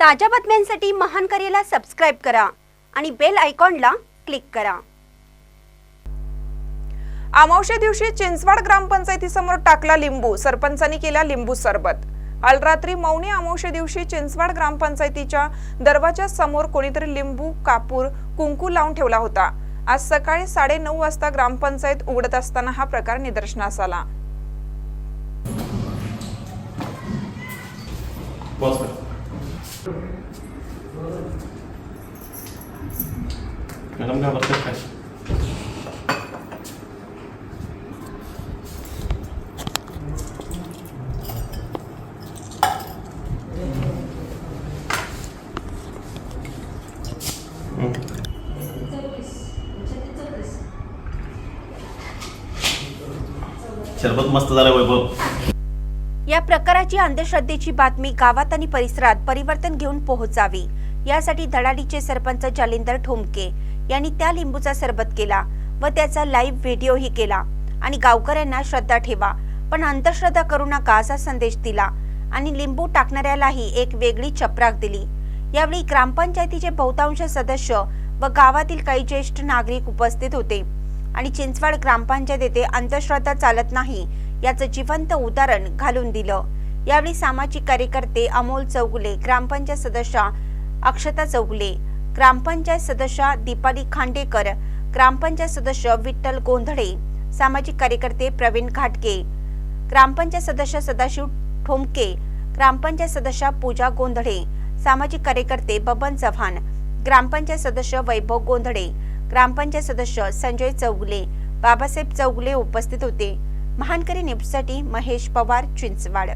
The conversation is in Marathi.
ताज्या बातम्यांसाठी महान करेला सबस्क्राईब करा आणि बेल आयकॉनला क्लिक करा. अमावस्या दिवशी चिंचवाड ग्रामपंचायतीसमोर टाकला लिंबू. सरपंचांनी केला लिंबू सरबत. काल रात्री मौनी अमावस्या दिवशी चिंचवाड ग्रामपंचायतीच्या दरवाजा समोर कोणीतरी लिंबू कापूर कुंकू लावून ठेवला होता. आज सकाळी साडे नऊ वाजता ग्रामपंचायत उघडत असताना हा प्रकार निदर्शनास आला. पॉज कर मॅडम घाबरतात काय हम्म. शरबत मस्त झालं वैभव या प्रकाराची अंधश्रद्धेची बातमी गावात आणि परिसरात परिवर्तन घेऊन पोहोचावी. यासाठी धडाडीचे सरपंच जालिंदर ठोमके यांनी त्या लिंबूचा सरबत केला व त्याचा लाईव्ह व्हिडिओही केला आणि गावकऱ्यांना श्रद्धा ठेवा. पण अंधश्रद्धा करू नका असा संदेश दिला आणि लिंबू टाकणाऱ्यालाही एक वेगळी चपराक दिली. यावेळी ग्रामपंचायतीचे बहुतांश सदस्य व गावातील काही ज्येष्ठ नागरिक उपस्थित होते आणि चिंचवाड ग्रामपंचायत येथे अंधश्रद्धा चालत नाही याचं जिवंत उदाहरण घालून दिलं. यावेळी सामाजिक कार्यकर्ते अमोल चौगुले ग्रामपंचायत सदस्या अक्षता चौगुले ग्रामपंचायत सदस्या दीपाली खांडेकर ग्रामपंचायत सदस्य विठ्ठल गोंधळे सामाजिक कार्यकर्ते प्रवीण घाटके ग्रामपंचायत सदस्य सदाशिव ठोमके ग्रामपंचायत सदस्या पूजा गोंधळे सामाजिक कार्यकर्ते बबन चव्हाण ग्रामपंचायत सदस्य वैभव गोंधळे ग्रामपंचायत सदस्य संजय चौगुले बाबासाहेब चौगुले उपस्थित होते. महानकरी न्यूजसाठी महेश पवार चिंचवाड